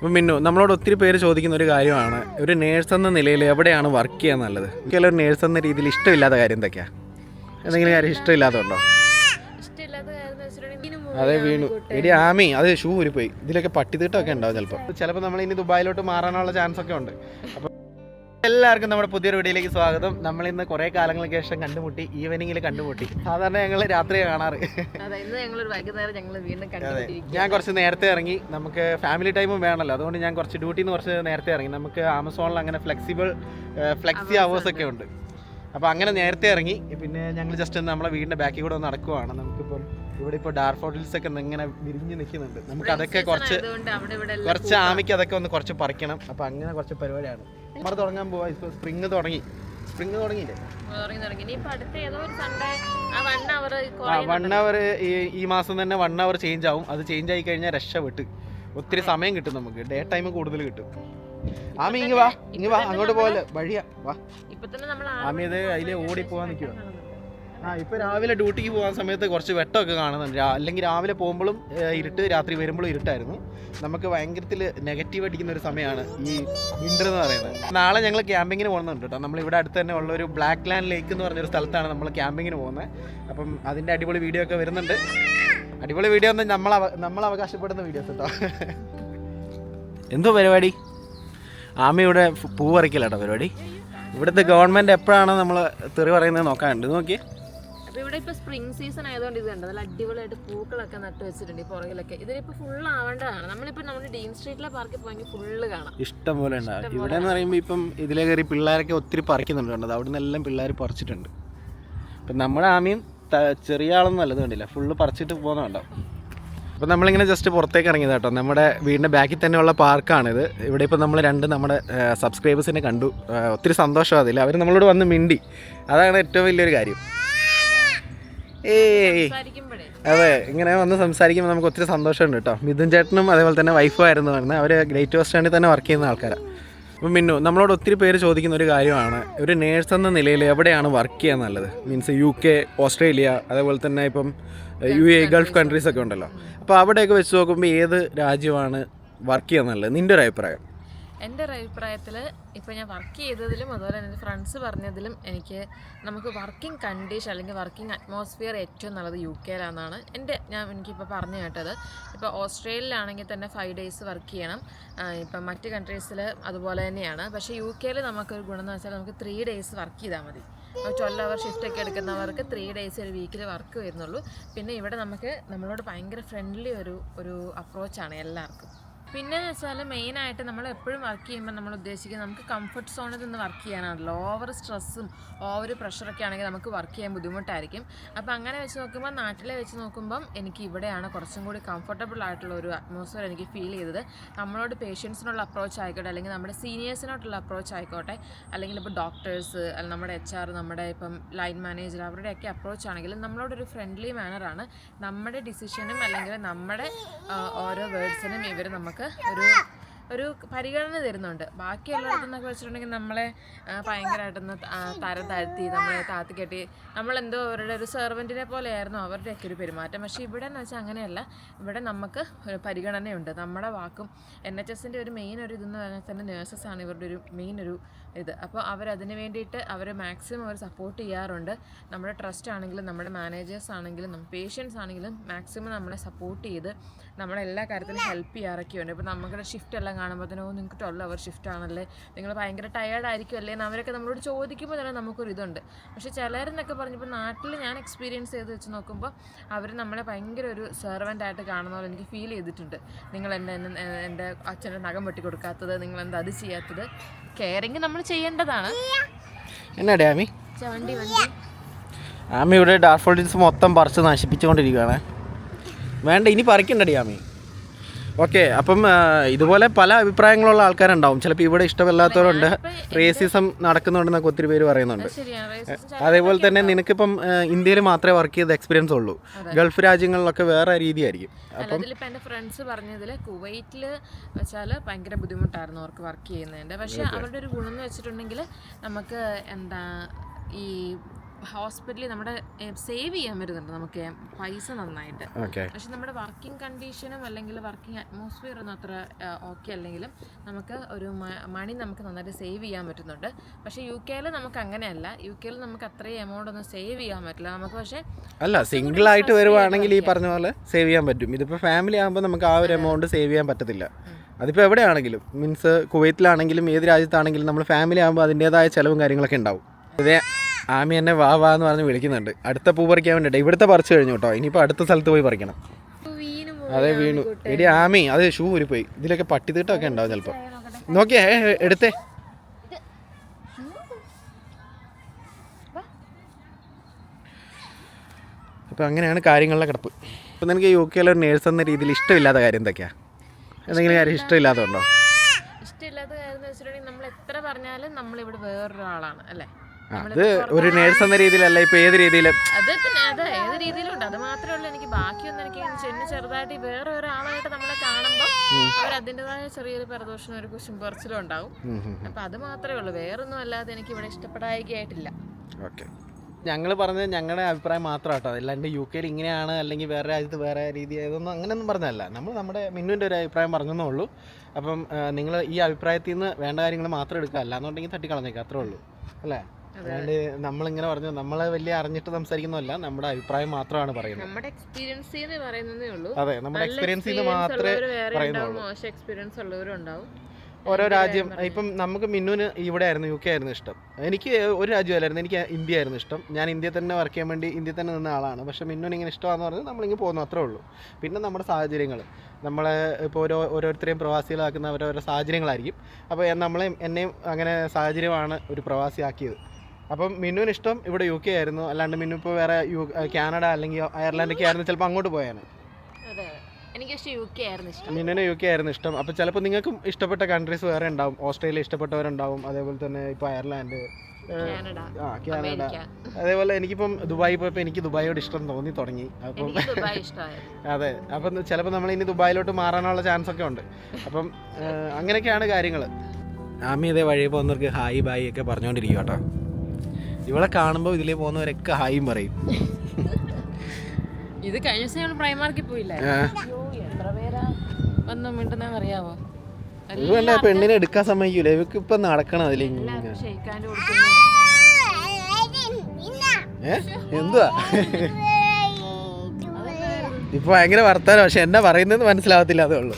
അപ്പം മിന്നു നമ്മളോട് ഒത്തിരി പേര് ചോദിക്കുന്ന ഒരു കാര്യമാണ്. ഒരു നേഴ്സ് എന്ന നിലയിൽ എവിടെയാണ് വർക്ക് ചെയ്യാൻ നല്ലത്? എനിക്കെല്ലാം ഒരു നേഴ്സ് എന്ന രീതിയിൽ ഇഷ്ടമില്ലാത്ത കാര്യം എന്തൊക്കെയാ? എന്തെങ്കിലും കാര്യം ഇഷ്ടമില്ലാത്തതുണ്ടോ? അതെ വീണു. എടി ആമി അത് ഷൂ ഊരിപ്പോയി. ഇതിലൊക്കെ പട്ടിത്തീട്ടൊക്കെ ഉണ്ടാവും ചിലപ്പോൾ ചിലപ്പോൾ നമ്മൾ ഇനി ദുബായിലോട്ട് മാറാനുള്ള ചാൻസ് ഒക്കെ ഉണ്ട്. അപ്പോൾ എല്ലാവർക്കും നമ്മുടെ പുതിയൊരു വീഡിയോയിലേക്ക് സ്വാഗതം. നമ്മൾ ഇന്ന് കുറെ കാലങ്ങൾക്ക് ശേഷം കണ്ടുമുട്ടി ഈവനിങ്ങിൽ കണ്ടുമുട്ടി. സാധാരണ ഞങ്ങൾ രാത്രി കാണാറ്. ഞാൻ കുറച്ച് നേരത്തെ ഇറങ്ങി. നമുക്ക് ഫാമിലി ടൈമും വേണമല്ലോ. അതുകൊണ്ട് ഞാൻ കുറച്ച് ഡ്യൂട്ടിന്ന് കുറച്ച് നേരത്തെ ഇറങ്ങി. നമുക്ക് ആമസോണിൽ അങ്ങനെ ഫ്ലെക്സിബിൾ ഫ്ലെക്സി അവേഴ്സ് ഒക്കെ ഉണ്ട്. അപ്പോൾ അങ്ങനെ നേരത്തെ ഇറങ്ങി. പിന്നെ ഞങ്ങൾ ജസ്റ്റ് ഒന്ന് നമ്മളെ വീടിന്റെ ബാക്കിൽ കൂടെ ഒന്ന് നടക്കുവാണ്. നമുക്കിപ്പം ഇവിടെ ഇപ്പോൾ ഡാർക്ക് ഹോട്ടൽസ് ഒക്കെ ഇങ്ങനെ വിരിഞ്ഞ് നിൽക്കുന്നുണ്ട്. നമുക്ക് അതൊക്കെ കുറച്ച് കുറച്ച് ആമയ്ക്ക് അതൊക്കെ ഒന്ന് കുറച്ച് പറിക്കണം. അപ്പോൾ അങ്ങനെ കുറച്ച് പരിപാടിയാണ്. നമ്മൾ തുടങ്ങാൻ പോവാ. ഇപ്പൊ സ്പ്രിങ് തുടങ്ങി. സ്പ്രിങ് തുടങ്ങിയില്ലേ? വൺ അവർ ഈ മാസം തന്നെ വൺ അവർ ചേഞ്ച് ആവും. അത് ചേഞ്ച് ആയി കഴിഞ്ഞാൽ രക്ഷപ്പെട്ട്. ഒത്തിരി സമയം കിട്ടും നമുക്ക്. ഡേ ടൈം കൂടുതൽ കിട്ടും. ആമി ഇങ്ങ് വാ ഇങ്ങ് വാ. അങ്ങോട്ട് പോലെ വഴിയാ. വാ. ആമി ഇത് അതിലെ ഓടി പോവാൻ നിൽക്കുക ആ രാവിലെ ഡ്യൂട്ടിക്ക് പോകാൻ സമയത്ത് കുറച്ച് വെട്ടമൊക്കെ കാണുന്നുണ്ട്. അല്ലെങ്കിൽ രാവിലെ പോകുമ്പോഴും ഇരുട്ട് രാത്രി വരുമ്പോഴും ഇരുട്ടായിരുന്നു. നമുക്ക് ഭയങ്കരത്തിൽ നെഗറ്റീവ് അടിക്കുന്ന ഒരു സമയമാണ് ഈ വിന്റർ എന്ന് പറയുന്നത്. നാളെ ഞങ്ങൾ ക്യാമ്പിങ്ങിന് പോകുന്നുണ്ട് കേട്ടോ. നമ്മൾ ഇവിടെ അടുത്ത് തന്നെ ഉള്ള ഒരു ബ്ലാക്ക് ലാൻഡ് ലേക്ക് എന്ന് പറഞ്ഞൊരു സ്ഥലത്താണ് നമ്മൾ ക്യാമ്പിങ്ങിന് പോകുന്നത്. അപ്പം അതിന്റെ അടിപൊളി വീഡിയോ ഒക്കെ വരുന്നുണ്ട്. അടിപൊളി വീഡിയോ ഒന്നും നമ്മൾ നമ്മൾ അവകാശപ്പെടുന്ന വീഡിയോസ് കേട്ടോ. എന്തോ പരിപാടി? ആമയുടെ ഇവിടെ പൂ പറിക്കലാട്ടോ പരിപാടി. ഇവിടുത്തെ ഗവൺമെന്റ് എപ്പോഴാണ് നമ്മൾ തെറി പറയുന്നത് നോക്കാനുണ്ട്. നോക്കി ഇവിടെ ഇപ്പൊ സ്പ്രിംഗ് സീസൺ ആയതുകൊണ്ട് ഇത് കണ്ടത് നല്ല അടിപൊളിയായിട്ട് പൂക്കളൊക്കെ നട്ട് വെച്ചിട്ടുണ്ട് ഈ പുറകിലൊക്കെ. ഇതിലിപ്പോ ഫുൾ ആവേണ്ടതാണ്. നമ്മളിപ്പോ നമ്മുടെ ഡീൻ സ്ട്രീറ്റിലെ പാർക്കിൽ പോയെങ്കിൽ ഫുള്ള് കാണാം. ഇഷ്ടം പോലെ ഉണ്ടാവും ഇവിടെ എന്ന് പറയുമ്പോൾ ഇപ്പം ഇതിലെ കയറി പിള്ളേരൊക്കെ ഒത്തിരി പറിക്കുന്നുണ്ട് കണ്ടത് അവിടെ നിന്നെല്ലാം പിള്ളേർ പറിച്ചിട്ടുണ്ട്. അപ്പം നമ്മുടെ ആമയും ചെറിയ ആളൊന്നും അല്ലത് കണ്ടില്ല? ഫുള്ള് പറിച്ചിട്ട് പോകുന്നുണ്ടോ അപ്പം നമ്മളിങ്ങനെ ജസ്റ്റ് പുറത്തേക്ക് ഇറങ്ങിയത് കേട്ടോ. നമ്മുടെ വീടിന്റെ ബാക്കിൽ തന്നെയുള്ള പാർക്കാണിത് ഇവിടെ ഇപ്പോൾ നമ്മൾ രണ്ട് നമ്മുടെ സബ്സ്ക്രൈബേഴ്സിനെ കണ്ടു. ഒത്തിരി സന്തോഷം അതിൽ അവർ നമ്മളോട് വന്ന് മിണ്ടി. അതാണ് ഏറ്റവും വലിയൊരു കാര്യം. ഏയ്. അതെ ഇങ്ങനെ വന്ന് സംസാരിക്കുമ്പോൾ നമുക്ക് ഒത്തിരി സന്തോഷമുണ്ട് കേട്ടോ. മിഥുൻ ചേട്ടനും അതേപോലെ തന്നെ വൈഫും ആയിരുന്നു പറഞ്ഞത് അവർ ഗ്രേറ്റ് വെസ്റ്റേണിൽ തന്നെ വർക്ക് ചെയ്യുന്ന ആൾക്കാരാണ് അപ്പം മിന്നു നമ്മളോട് ഒത്തിരി പേര് ചോദിക്കുന്ന ഒരു കാര്യമാണ്. ഒരു നേഴ്സ് എന്ന നിലയിൽ എവിടെയാണ് വർക്ക് ചെയ്യാൻ നല്ലത് മീൻസ് യു കെ ഓസ്ട്രേലിയ അതേപോലെ തന്നെ ഇപ്പം യു എ ഗൾഫ് കൺട്രീസ് ഒക്കെ ഉണ്ടല്ലോ. അപ്പോൾ അവിടെയൊക്കെ വെച്ച് നോക്കുമ്പോൾ ഏത് രാജ്യമാണ് വർക്ക് ചെയ്യാൻ നല്ലത് നിന്റെ ഒരു അഭിപ്രായം. എന്റെ ഒരു അഭിപ്രായത്തിൽ ഇപ്പോൾ ഞാൻ വർക്ക് ചെയ്തതിലും അതുപോലെ എന്റെ ഫ്രണ്ട്സ് പറഞ്ഞതിലും എനിക്ക് നമുക്ക് വർക്കിംഗ് കണ്ടീഷൻ അല്ലെങ്കിൽ വർക്കിംഗ് അറ്റ്മോസ്ഫിയർ ഏറ്റവും നല്ലത് യു കെയിലാണെന്നാണ് എന്റെ ഞാൻ എനിക്കിപ്പോൾ പറഞ്ഞു കേട്ടത്. ഇപ്പോൾ ഓസ്ട്രേലിയയിലാണെങ്കിൽ തന്നെ ഫൈവ് ഡേയ്സ് വർക്ക് ചെയ്യണം. ഇപ്പം മറ്റ് കൺട്രീസിൽ അതുപോലെ തന്നെയാണ്. പക്ഷേ യു കെയിൽ നമുക്കൊരു ഗുണം എന്ന് വെച്ചാൽ നമുക്ക് ത്രീ ഡേയ്സ് വർക്ക് ചെയ്താൽ മതി. ട്വൽവ് അവർ ഷിഫ്റ്റ് ഒക്കെ എടുക്കുന്നവർക്ക് ത്രീ ഡേയ്സ് ഒരു വീക്കിൽ വർക്ക് വരുന്നുള്ളൂ. പിന്നെ ഇവിടെ നമുക്ക് നമ്മളോട് ഭയങ്കര ഫ്രണ്ട്ലി ഒരു ഒരു അപ്രോച്ചാണ് എല്ലാവർക്കും. പിന്നെ വെച്ചാൽ മെയിനായിട്ട് നമ്മൾ എപ്പോഴും വർക്ക് ചെയ്യുമ്പോൾ നമ്മൾ ഉദ്ദേശിക്കുന്നത് നമുക്ക് കംഫർട്ട് സോണിൽ നിന്ന് വർക്ക് ചെയ്യാനാണല്ലോ. ഓവർ സ്ട്രെസ്സും ഓവർ പ്രഷറൊക്കെ ആണെങ്കിൽ നമുക്ക് വർക്ക് ചെയ്യാൻ ബുദ്ധിമുട്ടായിരിക്കും. അപ്പോൾ അങ്ങനെ വെച്ച് നോക്കുമ്പോൾ നാട്ടിലെ വെച്ച് നോക്കുമ്പം എനിക്ക് ഇവിടെയാണ് കുറച്ചും കൂടി കംഫർട്ടബിൾ ആയിട്ടുള്ള ഒരു അറ്റ്മോസ്ഫിയർ എനിക്ക് ഫീൽ ചെയ്തത്. നമ്മളോട് പേഷ്യൻസിനുള്ള അപ്രോച്ച് ആയിക്കോട്ടെ അല്ലെങ്കിൽ നമ്മുടെ സീനിയേഴ്സിനോട്ടുള്ള അപ്രോച്ച് ആയിക്കോട്ടെ അല്ലെങ്കിൽ ഇപ്പോൾ ഡോക്ടേഴ്സ് അല്ലെങ്കിൽ നമ്മുടെ എച്ച് ആർ നമ്മുടെ ഇപ്പം ലൈൻ മാനേജർ അവരുടെയൊക്കെ അപ്രോച്ച് ആണെങ്കിലും നമ്മളോടൊരു ഫ്രണ്ട്ലി മാനറാണ് നമ്മുടെ ഡിസിഷനും അല്ലെങ്കിൽ നമ്മുടെ ഓരോ വേർഡ്സിനും ഇവർ നമുക്ക് ഒരു ഒരു പരിഗണന തരുന്നുണ്ട്. ബാക്കിയുള്ളിടത്തുനിന്നൊക്കെ വെച്ചിട്ടുണ്ടെങ്കിൽ നമ്മളെ ഭയങ്കരമായിട്ടൊന്ന് തരം താഴ്ത്തി നമ്മളെ താത്തി കെട്ടി നമ്മളെന്തോ അവരുടെ ഒരു സെർവന്റിനെ പോലെയായിരുന്നു അവരുടെയൊക്കെ ഒരു പെരുമാറ്റം. പക്ഷേ ഇവിടെ എന്ന് വെച്ചാൽ അങ്ങനെയല്ല. ഇവിടെ നമുക്ക് ഒരു പരിഗണനയുണ്ട്. നമ്മുടെ വാക്കും എൻ എച്ച് എസിന്റെ ഒരു മെയിൻ ഒരു ഇതെന്ന് പറഞ്ഞാൽ തന്നെ നേഴ്സസ് ആണ് ഇവരുടെ ഒരു മെയിൻ ഒരു ഇത്. അപ്പോൾ അവരതിന് വേണ്ടിയിട്ട് അവർ മാക്സിമം അവർ സപ്പോർട്ട് ചെയ്യാറുണ്ട്. നമ്മുടെ ട്രസ്റ്റ് ആണെങ്കിലും നമ്മുടെ മാനേജേഴ്സ് ആണെങ്കിലും നമ്മുടെ പേഷ്യൻസ് ആണെങ്കിലും മാക്സിമം നമ്മളെ സപ്പോർട്ട് ചെയ്ത് നമ്മളെ എല്ലാ കാര്യത്തിലും ഹെൽപ്പ് ചെയ്യാറൊക്കെയുണ്ട്. ഇപ്പോൾ നമ്മുടെ ഷിഫ്റ്റ് എല്ലാം കാണുമ്പോൾ നിങ്ങൾക്ക് ട്വൽവ് അവർ ഷിഫ്റ്റ് ആണല്ലേ? നിങ്ങൾ ഭയങ്കര ടയേർഡ് ആയിരിക്കും അല്ലേ? അവരൊക്കെ നമ്മളോട് ചോദിക്കുമ്പോൾ തന്നെ നമുക്കൊരു ഇതുണ്ട്. പക്ഷേ ചിലരെന്നൊക്കെ പറഞ്ഞപ്പോൾ നാട്ടിൽ ഞാൻ എക്സ്പീരിയൻസ് ചെയ്ത് വെച്ച് നോക്കുമ്പോൾ അവർ നമ്മളെ ഭയങ്കര ഒരു സെർവന്റ് ആയിട്ട് കാണുന്ന പോലെ എനിക്ക് ഫീൽ ചെയ്തിട്ടുണ്ട്. നിങ്ങൾ എന്റെ എന്റെ അച്ഛന്റെ നഖം വെട്ടി കൊടുക്കാത്തത് നിങ്ങൾ എന്താ അത് ചെയ്യാത്തത്? കെയറിങ് നമ്മൾ ചെയ്യേണ്ടതാണ്. എന്നാ ഡാമി വണ്ടി. ആമി ഇവിടെ ഡാർഫോൾഡിൻസ് മൊത്തം പറിച്ച് നശിപ്പിച്ചുകൊണ്ടിരിക്കുകയാണ്. വേണ്ട ഇനി പറിക്കണ്ടടി ആമി. ഓക്കെ അപ്പം ഇതുപോലെ പല അഭിപ്രായങ്ങളുള്ള ആൾക്കാരുണ്ടാവും. ചിലപ്പോൾ ഇവിടെ ഇഷ്ടമില്ലാത്തവരുണ്ട്. റേസിസം നടക്കുന്നുണ്ടെന്നൊക്കെ ഒത്തിരി പേര് പറയുന്നുണ്ട്. അതേപോലെ തന്നെ നിനക്കിപ്പം ഇന്ത്യയിൽ മാത്രമേ വർക്ക് ചെയ്ത എക്സ്പീരിയൻസ് ഉള്ളൂ. ഗൾഫ് രാജ്യങ്ങളിലൊക്കെ വേറെ രീതിയായിരിക്കും. അപ്പം ഇപ്പം എന്റെ ഫ്രണ്ട്സ് പറഞ്ഞതിൽ കുവൈറ്റിൽ വെച്ചാൽ ഭയങ്കര ബുദ്ധിമുട്ടായിരുന്നു അവർക്ക് വർക്ക് ചെയ്യുന്നതിന്റെ പക്ഷേ അവരുടെ ഒരു ഗുണം എന്ന് വെച്ചിട്ടുണ്ടെങ്കിൽ നമുക്ക് എന്താ ഈ ഹോസ്പിറ്റലിൽ നമ്മുടെ സേവ് ചെയ്യാൻ വരുന്നുണ്ട് നമുക്ക് പൈസ നന്നായിട്ട്. പക്ഷെ നമ്മുടെ വർക്കിംഗ് കണ്ടീഷനും അല്ലെങ്കിൽ വർക്കിംഗ് അറ്റ്മോസ്ഫിയർ ഒന്നും അത്ര ഓക്കെ അല്ലെങ്കിലും നമുക്ക് ഒരു മണി നമുക്ക് നന്നായിട്ട് സേവ് ചെയ്യാൻ പറ്റുന്നുണ്ട്. പക്ഷെ യു കെയിൽ നമുക്ക് അങ്ങനെയല്ല. യു കെയിൽ നമുക്ക് അത്രയും എമൗണ്ട് ഒന്നും സേവ് ചെയ്യാൻ പറ്റില്ല. നമുക്ക് പക്ഷേ അല്ല സിംഗിൾ ആയിട്ട് വരുവാണെങ്കിൽ ഈ പറഞ്ഞ പോലെ സേവ് ചെയ്യാൻ പറ്റും. ഇതിപ്പോൾ ഫാമിലി ആകുമ്പോൾ നമുക്ക് ആ ഒരു എമൗണ്ട് സേവ് ചെയ്യാൻ പറ്റത്തില്ല. അതിപ്പോൾ എവിടെയാണെങ്കിലും മീൻസ് കുവൈത്തിലാണെങ്കിലും ഏത് രാജ്യത്താണെങ്കിലും നമ്മൾ ഫാമിലി ആകുമ്പോൾ അതിന്റേതായ ചിലവും കാര്യങ്ങളൊക്കെ ഉണ്ടാവും. ഇതേ ആമി എന്നെ വാ വാ എന്ന് പറഞ്ഞ് വിളിക്കുന്നുണ്ട്. അടുത്ത പൂ പറിക്കാൻ വേണ്ടിയിട്ട് ഇവിടുത്തെ പറിച്ചു കഴിഞ്ഞു കേട്ടോ. ഇനിയിപ്പോൾ അടുത്ത സ്ഥലത്ത് പോയി പറിക്കണം. അതെ വീണു. എടി ആമി അത് ഷൂ ഊരിപ്പോയി. ഇതിലൊക്കെ പട്ടിത്തീട്ടൊക്കെ ഉണ്ടാവും ചിലപ്പോൾ നോക്കിയേ എടുത്തേ. അപ്പോൾ അങ്ങനെയാണ് കാര്യങ്ങളുടെ കിടപ്പ്. അപ്പോൾ നിനക്ക് യു കെയിലെ ഒരു നേഴ്സ് എന്ന രീതിയിൽ ഇഷ്ടമില്ലാത്ത കാര്യം എന്തൊക്കെയാ? എന്തെങ്കിലും കാര്യം ഇഷ്ടമില്ലാത്തതുണ്ടോ? ഇഷ്ടമില്ലാത്ത കാര്യം എന്ന് വെച്ചിട്ടുണ്ടെങ്കിൽ നമ്മൾ എത്ര പറഞ്ഞാലും നമ്മളിവിടെ വേറൊരാളാണ് അല്ലേ? അത് ഒരു നേഴ്സ് എന്ന രീതിയിലല്ല ഇപ്പൊ ഏത് രീതിയിലും. അത് പിന്നെ അത് ഏത് രീതിയിലുണ്ട്? അത് മാത്രമേ ഉള്ളൂ എനിക്ക് ബാക്കിയൊന്നും എനിക്ക് ചെന്ന് ചെറുതായിട്ട് വേറെ ഒരാളായിട്ട് നമ്മളെ കാണുമ്പോൾ അവർ അതിന്റെതായ ചെറിയൊരു ഒരു കുശും പറച്ചിലും ഉണ്ടാവും. ഉം, ഉം, ഉം. അപ്പൊ അത് മാത്രമേ ഉള്ളൂ. വേറൊന്നും അല്ലാതെ എനിക്ക് ഇവിടെ ഇഷ്ടപ്പെടായികയായിട്ടില്ല. ഓക്കെ. ഞങ്ങൾ പറഞ്ഞത് ഞങ്ങളുടെ അഭിപ്രായം മാത്രം കേട്ടോ അല്ലാണ്ട് യു കെയിൽ ഇങ്ങനെയാണ് അല്ലെങ്കിൽ വേറെ രാജ്യത്ത് വേറെ രീതി ഇതൊന്നും അങ്ങനെയൊന്നും പറഞ്ഞതല്ല. നമ്മൾ നമ്മുടെ മിന്നുവിന്റെ ഒരു അഭിപ്രായം പറഞ്ഞെന്നേ ഉള്ളൂ. അപ്പം നിങ്ങൾ ഈ അഭിപ്രായത്തിൽ നിന്ന് വേണ്ട കാര്യങ്ങൾ മാത്രം എടുക്കുക. അല്ലാന്നുണ്ടെങ്കിൽ തട്ടിക്കളഞ്ഞേക്കുക അത്രേ ഉള്ളൂ. അല്ലേ? അല്ലാണ്ട് നമ്മളിങ്ങനെ പറഞ്ഞു നമ്മളെ വലിയ അറിഞ്ഞിട്ട് സംസാരിക്കുന്നതല്ല നമ്മുടെ അഭിപ്രായം മാത്രമാണ് പറയുന്നത്. നമ്മുടെ എക്സ്പീരിയൻസ് പറയുന്നതേ ഉള്ളൂ. അതെ നമ്മുടെ experience മാത്രമേ പറയുന്നുള്ളൂ. മോശം എക്സ്പീരിയൻസ് ഉള്ളവരും ഉണ്ടാവും. ഓരോ രാജ്യം ഇപ്പം നമുക്ക് മിന്നുവിന് ഇവിടെ ആയിരുന്നു യു കെ ആയിരുന്നു ഇഷ്ടം. എനിക്ക് ഒരു രാജ്യമല്ലായിരുന്നു എനിക്ക് ഇന്ത്യ ആയിരുന്നു ഇഷ്ടം. ഞാൻ ഇന്ത്യയിൽ തന്നെ വർക്ക് ചെയ്യാൻ വേണ്ടി ഇന്ത്യയിൽ തന്നെ നിന്ന ആളാണ്. പക്ഷെ മിന്നുവിന് ഇങ്ങനെ ഇഷ്ടമാണെന്ന് പറഞ്ഞാൽ നമ്മളിങ്ങനെ പോകുന്നു അത്രേ ഉള്ളൂ. പിന്നെ നമ്മുടെ സാഹചര്യങ്ങൾ നമ്മളെ ഇപ്പോൾ ഓരോ ഓരോരുത്തരെയും പ്രവാസികളാക്കുന്ന ഓരോരോ സാഹചര്യങ്ങളായിരിക്കും. അപ്പോൾ നമ്മളെയും എന്നെയും അങ്ങനെ സാഹചര്യമാണ് ഒരു പ്രവാസിയാക്കിയത്. അപ്പം മിന്നുവിന് ഇഷ്ടം ഇവിടെ യു കെ ആയിരുന്നു. അല്ലാണ്ട് മിന്നു ഇപ്പോൾ വേറെ യു കാനഡ അല്ലെങ്കിൽ അയർലൻഡൊക്കെ ആയിരുന്നു ചിലപ്പോൾ അങ്ങോട്ട് പോയാണ് മിന്നുവിന് യു കെ ആയിരുന്നു ഇഷ്ടം. അപ്പോൾ ചിലപ്പോൾ നിങ്ങൾക്കും ഇഷ്ടപ്പെട്ട കൺട്രീസ് വേറെ ഉണ്ടാവും. ഓസ്ട്രേലിയ ഇഷ്ടപ്പെട്ടവരുണ്ടാവും. അതേപോലെ തന്നെ ഇപ്പോൾ അയർലാൻഡ് കാനഡ ആ കാനഡ അതേപോലെ എനിക്കിപ്പം ദുബായി പോയപ്പോൾ എനിക്ക് ദുബായിയോട് ഇഷ്ടം തോന്നി തുടങ്ങി. അപ്പം എനിക്ക് ദുബായ് ഇഷ്ടമായിരുന്നു. അതെ. അപ്പം ചിലപ്പോൾ നമ്മൾ ഇനി ദുബായിലോട്ട് മാറാനുള്ള ചാൻസ് ഒക്കെ ഉണ്ട്. അപ്പം അങ്ങനെയൊക്കെയാണ് കാര്യങ്ങൾ ആമി ഇതേ വഴി പോകുന്നവർക്ക് ഹായ് ബായ് ഒക്കെ പറഞ്ഞുകൊണ്ടിരിക്കും കേട്ടോ ഇവളെ കാണുമ്പോൾ ഇതിലേ പോകുന്നവരൊക്കെ ഹായും പറയും. ഇത് കഴിഞ്ഞ ദിവസം ഞങ്ങൾ പ്രൈമാർക്കിൽ പോയില്ല? എത്ര പേരാ? വന്ന് മിണ്ടുന്ന അറിയാവോ ഇവല്ല പെണ്ണിനെ എടുക്കാൻ സമ്മതിക്കൂല? ഇവക്ക് ഇപ്പൊ നടക്കണം അതിൽ എന്തുവാ? ഇപ്പൊ ഭയങ്കര വർത്താനം പക്ഷെ എന്നാ പറയുന്നത് മനസ്സിലാവത്തില്ല അതേ ഉള്ളൂ.